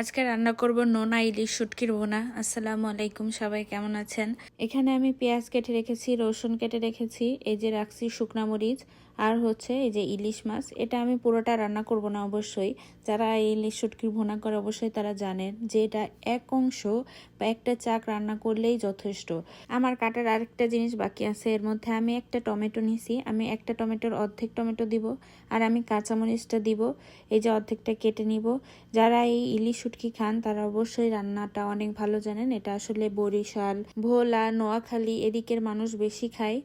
আজকে রান্না করব নোনা ইলিশ শুটকির বোনা আসসালামু আলাইকুম, সবাই কেমন আছেন? এখানে আমি পেঁয়াজ কেটে রেখেছি, রসুন কেটে রেখেছি, এই যে রাখছি শুকনা মরিচ। আর হচ্ছে এই যে ইলিশ মাছ, এটা আমি পুরোটা রান্না করব না অবশ্যই। যারা ইলিশ শুটকির ভোনা করে অবশ্যই তারা জানেন যে এটা এক অংশ বা একটা চাক রান্না করলেই যথেষ্ট। আমার কাটার আরেকটা জিনিস বাকি আছে, এর মধ্যে আমি একটা টমেটো নিছি, আমি একটা টমেটোর অর্ধেক টমেটো দিব আর আমি কাঁচামরিচটা দিব, এই যে অর্ধেকটা কেটে নিব। যারা এই ইলিশ শুটকি খান তারা অবশ্যই রান্নাটা অনেক ভালো জানেন, এটা আসলে বরিশাল, ভোলা, নোয়াখালী এদিকের মানুষ বেশি খায়।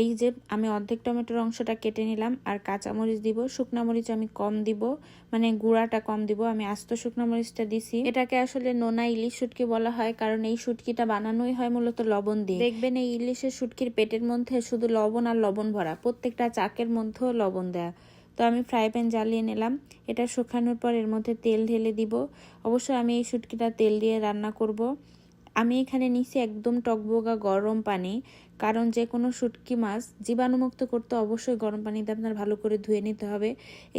এই যে আমি অর্ধেক টমেটোর অংশটা কেটে নিলাম আর কাঁচামরিচ দিব মরিচ আমি কম দিব মানে গুঁড়াটা কম দিব, আমি আস্ত মরিচটা দিছি। এটাকে আসলে নোনা ইলিশ শুটকি বলা হয়, কারণ এই শুটকিটা বানানোই হয় মূলত লবণ দিয়ে। দেখবেন এই ইলিশের শুটকির পেটের মধ্যে শুধু লবণ আর লবণ ভরা, প্রত্যেকটা চাকের মধ্যেও লবণ দেয়া। তো আমি ফ্রাই প্যান জ্বালিয়ে নিলাম, এটা শুকানোর পর এর মধ্যে তেল ঢেলে দিব। অবশ্যই আমি এই শুটকিটা তেল দিয়ে রান্না করব। আমি এখানে নিছি একদম টকবোগা গরম পানি, কারণ যে কোনো শুটকি মাছ জীবাণুমুক্ত করতে অবশ্যই গরম পানিতে আপনার ভালো করে ধুয়ে নিতে হবে।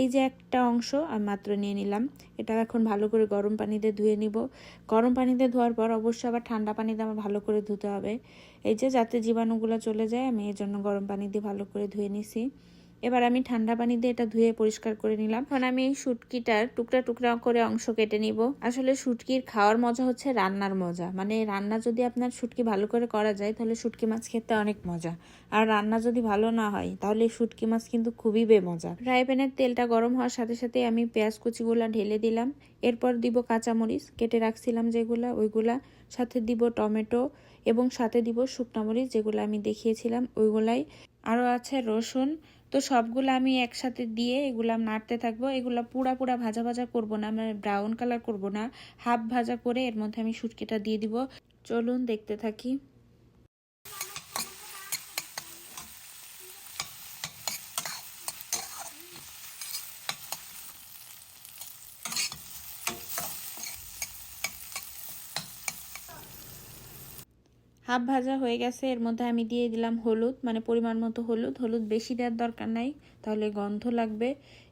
এই যে একটা অংশ আমি মাত্র নিয়ে নিলাম, এটা এখন ভালো করে গরম পানিতে ধুয়ে নিব। গরম পানিতে ধোয়ার পর অবশ্যই আবার ঠান্ডা পানিতে আমার ভালো করে ধুতে হবে। এই যে যাতে জীবাণুগুলো চলে যায়, আমি এর জন্য গরম পানি দিয়ে ভালো করে ধুয়ে নিছি। এবার আমি ঠান্ডা পানি দিয়ে এটা ধুয়ে পরিষ্কার করে নিলাম। এখন আমি এই শুটকিটার টুকরা টুকরা করে অংশ কেটে নিব। আসলে শুটকির খাওয়ার মজা হচ্ছে রান্নার মজা। মানে রান্না যদি আপনার শুটকি ভালো করে করা যায়, তাহলে শুটকি মাছ খেতে অনেক মজা। আর রান্না যদি ভালো না হয়, তাহলে শুটকি মাছ কিন্তু খুবই বেমজা। ফ্রাই প্যানের তেলটা গরম হওয়ার সাথে সাথে আমি পেঁয়াজ কুচিগুলা ঢেলে দিলাম। এরপর দিব কাঁচামরিচ, কেটে রাখছিলাম যেগুলা, ওইগুলা। সাথে দিব টমেটো এবং সাথে দিব শুকনা মরিচ, যেগুলো আমি দেখিয়েছিলাম, ওইগুলাই আরও আছে রসুন। তো সবগুলো আমি একসাথে দিয়ে এগুলো নাড়তে থাকব। এগুলো পুরা পুরা ভাজা ভাজা করব না মানে ব্রাউন কালার করব না। হাফ ভাজা করে এর মধ্যে আমি শুটকিটা দিয়ে দিব। চলুন দেখতে থাকি। হাফ ভাজা হয়ে গেছে, এর মধ্যে আমি দিয়ে দিলাম হলুদ মানে পরিমাণ মতো হলুদ। হলুদ বেশি দেওয়ার দরকার নাই, তাহলে গন্ধ লাগবে।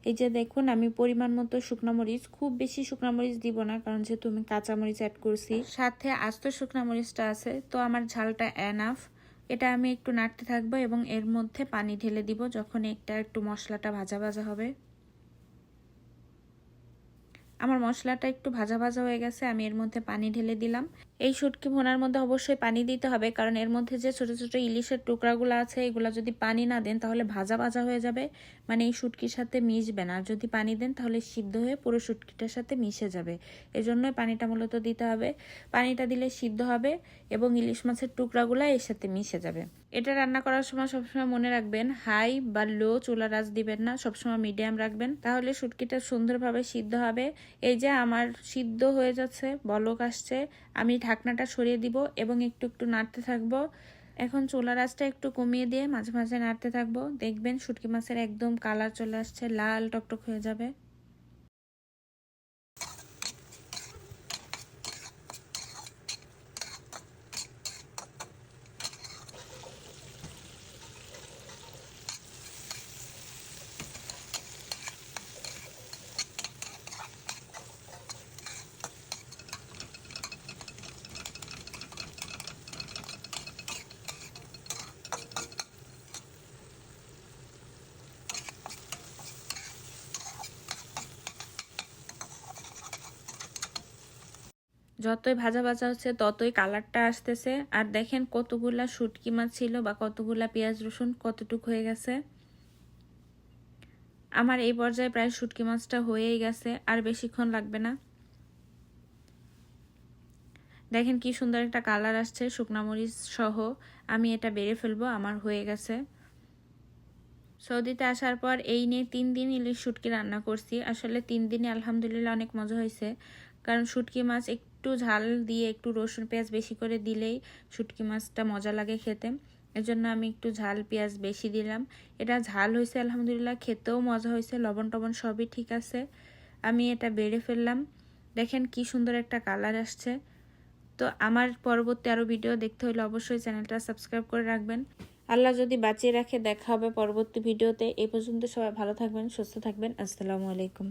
এই যে দেখুন, আমি পরিমাণ মতো মরিচ, খুব বেশি মরিচ দিব না, কারণ যেহেতু আমি কাঁচা মরিচ অ্যাড করছি। সাথে আস্ত মরিচটা আছে, তো আমার ঝালটা এনাফ এটা আমি একটু নাড়তে থাকব এবং এর মধ্যে পানি ঢেলে দিব, যখন একটা একটু মশলাটা ভাজা ভাজা হবে। আমার মশলাটা একটু ভাজা ভাজা হয়ে গেছে, আমি এর মধ্যে পানি ঢেলে দিলাম। এই শুটকি ভোনার মধ্যে অবশ্যই পানি দিতে হবে, কারণ এর মধ্যে যে ছোট ছোট ইলিশের টুকরাগুলো আছে, এগুলো যদি পানি না দেন তাহলে ভাজা ভাজা হয়ে যাবে। মানে এই শুটকির সাথে মিশবে না। আর যদি পানি দেন তাহলে সিদ্ধ হয়ে পুরো শুটকিটার সাথে মিশে যাবে। এজন্যই পানিটা মূলত দিতে হবে। পানিটা দিলে সিদ্ধ হবে এবং ইলিশ মাছের টুকরাগুলো এর সাথে মিশে যাবে। এটা রান্না করার সময় সবসময় মনে রাখবেন, হাই বা লো চুলা রাজ দিবেন না, সবসময় মিডিয়াম রাখবেন। তাহলে শুটকিটা সুন্দরভাবে সিদ্ধ হবে। এই যে আমার সিদ্ধ হয়ে যাচ্ছে, বলক আসছে, আমি ঢাকনাটা সরিয়ে দিব এবং একটু একটু নাড়তে থাকব। এখন চোলা রাসটা একটু কমিয়ে দিয়ে মাঝে মাঝে নাড়তে থাকব। দেখবেন শুটকি মাছের একদম কালার চলে আসছে, লাল টকটক হয়ে যাবে। যতই ভাজা ভাজা হচ্ছে, ততই কালারটা আসতেছে। আর দেখেন কতগুলা শুটকি মাছ ছিল বা কতগুলা পেঁয়াজ, রসুন কতটুক হয়ে গেছে। আমার এই পর্যায়ে প্রায় শুটকি মাছটা হয়েই গেছে, আর বেশিক্ষণ লাগবে না। দেখেন কি সুন্দর একটা কালার আসছে, শুকনা মরিচ সহ। আমি এটা বেড়ে ফেলব, আমার হয়ে গেছে। সৌদিতে আসার পর এই নিয়ে তিন দিন ইলিশ শুটকি রান্না করছি। আসলে তিন দিনে আলহামদুলিল্লাহ অনেক মজা হয়েছে। কারণ শুটকি মাছ একটু ঝাল দিয়ে একটু রসুন পেঁয়াজ বেশি করে দিলেই শুটকি মাছটা মজা লাগে খেতে। এজন্য আমি একটু ঝাল পেঁয়াজ বেশি দিলাম। এটা ঝাল হয়েছে আলহামদুলিল্লাহ, খেতেও মজা হয়েছে, লবণ টবণ সবই ঠিক আছে। আমি এটা বেড়ে ফেললাম। দেখেন কি সুন্দর একটা কালার আসছে। তো আমার পরবর্তী আরও ভিডিও দেখতে হলে অবশ্যই চ্যানেলটা সাবস্ক্রাইব করে রাখবেন। আল্লাহ যদি বাঁচিয়ে রাখে, দেখা হবে পরবর্তী ভিডিওতে। এই পর্যন্ত সবাই ভালো থাকবেন, সুস্থ থাকবেন। আসসালামু আলাইকুম।